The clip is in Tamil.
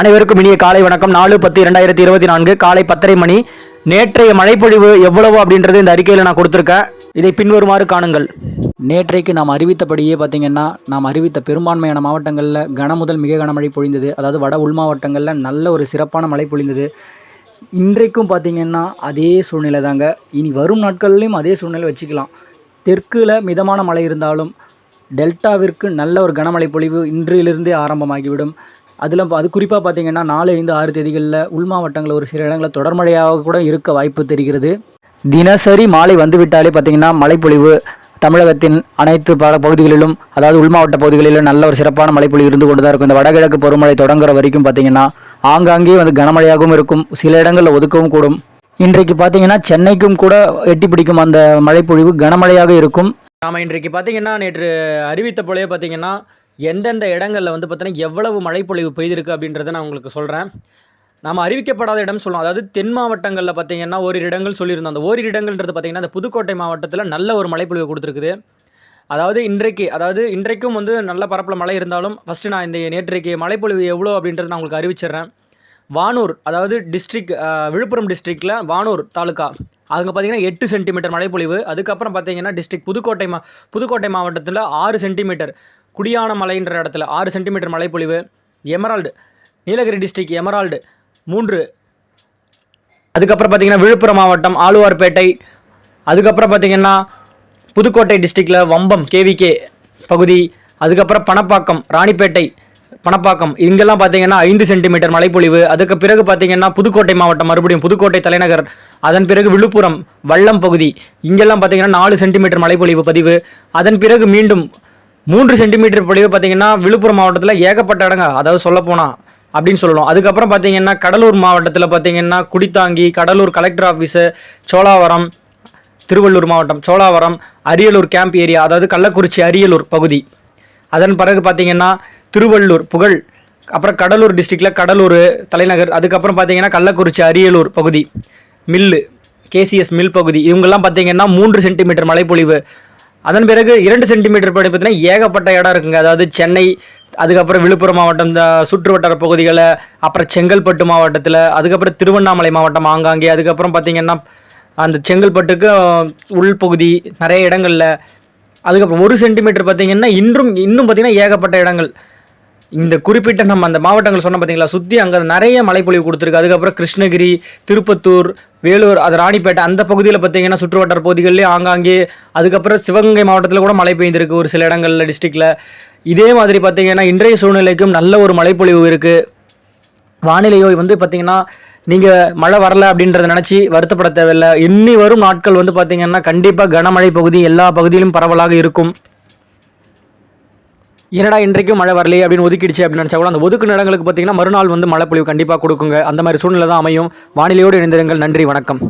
அனைவருக்கும் இனிய காலை வணக்கம். நாலு பத்து இரண்டாயிரத்தி இருபத்தி நான்கு காலை பத்தரை மணி. நேற்றைய மழைப்பொழிவு எவ்வளவு அப்படின்றது இந்த அறிக்கையில் நான் கொடுத்துருக்கேன். இதை பின்வருமாறு காணுங்கள். நேற்றைக்கு நாம் அறிவித்தபடியே பார்த்தீங்கன்னா நாம் அறிவித்த பெரும்பான்மையான மாவட்டங்களில் கன முதல் மிக கனமழை பொழிந்தது. அதாவது வட உள் மாவட்டங்களில் நல்ல ஒரு சிறப்பான மழை பொழிந்தது. இன்றைக்கும் பார்த்தீங்கன்னா அதே சூழ்நிலை தாங்க. இனி வரும் நாட்கள்லையும் அதே சூழ்நிலை வச்சுக்கலாம். தெற்கில் மிதமான மழை இருந்தாலும் டெல்டாவிற்கு நல்ல ஒரு கனமழை பொழிவு இன்றிலிருந்தே ஆரம்பமாகிவிடும். அதில் அது குறிப்பாக பார்த்தீங்கன்னா நாலு ஐந்து ஆறு தேதிகளில் உள் மாவட்டங்களில் ஒரு சில இடங்களில் தொடர்மழையாக கூட இருக்க வாய்ப்பு தெரிகிறது. தினசரி மாலை வந்துவிட்டாலே பார்த்தீங்கன்னா மழைப்பொழிவு தமிழகத்தின் அனைத்து பல பகுதிகளிலும் அதாவது உள் மாவட்ட பகுதிகளிலும் நல்ல ஒரு சிறப்பான மழைப்பொழிவு இருந்து கொண்டு தான் இருக்கும். இந்த வடகிழக்கு பருவமழை தொடங்குற வரைக்கும் பார்த்தீங்கன்னா ஆங்காங்கே வந்து கனமழையாகவும் இருக்கும். சில இடங்களில் ஒதுக்கவும் கூடும். இன்றைக்கு பார்த்தீங்கன்னா சென்னைக்கும் கூட எட்டி பிடிக்கும் அந்த மழைப்பொழிவு கனமழையாக இருக்கும். நாம் இன்றைக்கு பார்த்தீங்கன்னா நேற்று அறிவித்த போலவே பார்த்தீங்கன்னா எந்தெந்த இடங்களில் வந்து பார்த்தீங்கன்னா எவ்வளவு மழைப்பொழிவு பெய்திருக்கு அப்படின்றத நான் உங்களுக்கு சொல்கிறேன் நாம் அறிவிக்கப்படாத இடம் சொல்லலாம். அதாவது தென் மாவட்டங்களில் பார்த்தீங்கன்னா ஓரிரு இடங்கள் சொல்லியிருந்தோம். அந்த ஓரிரு இடங்கள்ன்றது பார்த்திங்கன்னா அந்த புதுக்கோட்டை மாவட்டத்தில் நல்ல ஒரு மழைப்பொழிவு கொடுத்துருக்குது. அதாவது இன்றைக்கு அதாவது இன்றைக்கும் வந்து நல்ல பரப்பில் மழை இருந்தாலும் ஃபஸ்ட்டு நான் இந்த நேற்றைக்கு மழைப்பொழிவு எவ்வளோ அப்படின்றத நான் உங்களுக்கு அறிவிச்சிடுறேன். வானூர் அதாவது டிஸ்ட்ரிக் விழுப்புரம் டிஸ்ட்ரிக்டில் வானூர் தாலுக்கா அங்கே பார்த்தீங்கன்னா எட்டு சென்டிமீட்டர் மழைப்பொழிவு. அதுக்கப்புறம் பார்த்தீங்கன்னா டிஸ்ட்ரிக் புதுக்கோட்டை மா புதுக்கோட்டை மாவட்டத்தில் ஆறு சென்டிமீட்டர் குடியான மலைன்ற இடத்துல ஆறு சென்டிமீட்டர் மழைப்பொழிவு எமரால்டு நீலகிரி டிஸ்ட்ரிக் எமரால்டு மூன்று. அதுக்கப்புறம் பார்த்தீங்கன்னா விழுப்புரம் மாவட்டம் ஆளுவார்பேட்டை. அதுக்கப்புறம் பார்த்தீங்கன்னா புதுக்கோட்டை டிஸ்ட்ரிக்டில் வம்பம் கேவிகே பகுதி. அதுக்கப்புறம் பணப்பாக்கம் ராணிப்பேட்டை பணப்பாக்கம். இங்கெல்லாம் பார்த்தீங்கன்னா ஐந்து சென்டிமீட்டர் மழைப்பொழிவு. அதுக்கு பிறகு பார்த்தீங்கன்னா புதுக்கோட்டை மாவட்டம் மறுபடியும் புதுக்கோட்டை தலைநகர். அதன் பிறகு விழுப்புரம் வல்லம் பகுதி. இங்கெல்லாம் பார்த்தீங்கன்னா நாலு சென்டிமீட்டர் மழைப்பொழிவு பதிவு. அதன் பிறகு மீண்டும் மூன்று சென்டிமீட்டர் பொழிவு பார்த்தீங்கன்னா விழுப்புரம் மாவட்டத்தில் ஏகப்பட்ட இடங்க அதாவது சொல்லப்போனால் அப்படின்னு சொல்லணும். அதுக்கப்புறம் பார்த்தீங்கன்னா கடலூர் மாவட்டத்தில் பார்த்தீங்கன்னா குடித்தாங்கி கடலூர் கலெக்டர் ஆஃபீஸு சோழாவரம் திருவள்ளூர் மாவட்டம் சோழாவரம் அரியலூர் கேம்ப் ஏரியா அதாவது கள்ளக்குறிச்சி அரியலூர் பகுதி. அதன் பிறகு பார்த்தீங்கன்னா திருவள்ளூர் புகழ் அப்புறம் கடலூர் டிஸ்ட்ரிக்டில் கடலூர் தலைநகர் அதுக்கப்புறம் பார்த்தீங்கன்னா கள்ளக்குறிச்சி அரியலூர் பகுதி மில்லு கேசிஎஸ் மில் பகுதி. இவங்கெல்லாம் பார்த்தீங்கன்னா மூன்று சென்டிமீட்டர் மழைப்பொழிவு அதன் பிறகு இரண்டு சென்டிமீட்டர் படி பார்த்தீங்கன்னா ஏகப்பட்ட இடம் இருக்குங்க. அதாவது சென்னை அதுக்கப்புறம் விழுப்புரம் மாவட்டம் இந்த சுற்று வட்டார பகுதிகளை அப்புறம் செங்கல்பட்டு மாவட்டத்தில் அதுக்கப்புறம் திருவண்ணாமலை மாவட்டம் ஆங்காங்கே அதுக்கப்புறம் பார்த்தீங்கன்னா அந்த செங்கல்பட்டுக்கு உள்பகுதி நிறைய இடங்களில் அதுக்கப்புறம் ஒரு சென்டிமீட்டர் பார்த்தீங்கன்னா இன்றும் இன்னும் பார்த்தீங்கன்னா ஏகப்பட்ட இடங்கள். இந்த குறிப்பிட்ட நம்ம அந்த மாவட்டங்கள் சொன்ன பார்த்தீங்களா சுற்றி அங்கே நிறைய மழைப்பொழிவு கொடுத்துருக்கு. அதுக்கப்புறம் கிருஷ்ணகிரி திருப்பத்தூர் வேலூர் அது ராணிப்பேட்டை அந்த பகுதியில் பார்த்தீங்கன்னா சுற்றுவட்டார பகுதிகளிலே ஆங்காங்கே அதுக்கப்புறம் சிவகங்கை மாவட்டத்தில் கூட மழை பெய்திருக்கு ஒரு சில இடங்களில் டிஸ்ட்ரிக்டில் இதே மாதிரி பார்த்தீங்கன்னா இன்றைய சூழ்நிலைக்கும் நல்ல ஒரு மழைப்பொழிவு இருக்குது வானிலையோ வந்து பார்த்தீங்கன்னா நீங்கள் மழை வரல அப்படின்றத நினச்சி வருத்தப்பட தேவையில்லை. இன்னி வரும் நாட்கள் வந்து பார்த்தீங்கன்னா கண்டிப்பாக கனமழை பகுதி எல்லா பகுதியிலும் பரவலாக இருக்கும். என்னடா இன்றைக்கும் மழை வரலையே அப்படின்னு ஒதுக்கிடுச்சு அப்படின்னு நினச்சா கூட அந்த ஒதுக்கு இடங்களுக்கு பார்த்தீங்கன்னா மறுநாள் வந்து மழை பொழிவு கண்டிப்பாக கொடுக்குங்க. அந்த மாதிரி சூழ்நிலை தான் அமையும். வானிலையோடு இணைந்திருங்கள். நன்றி. வணக்கம்.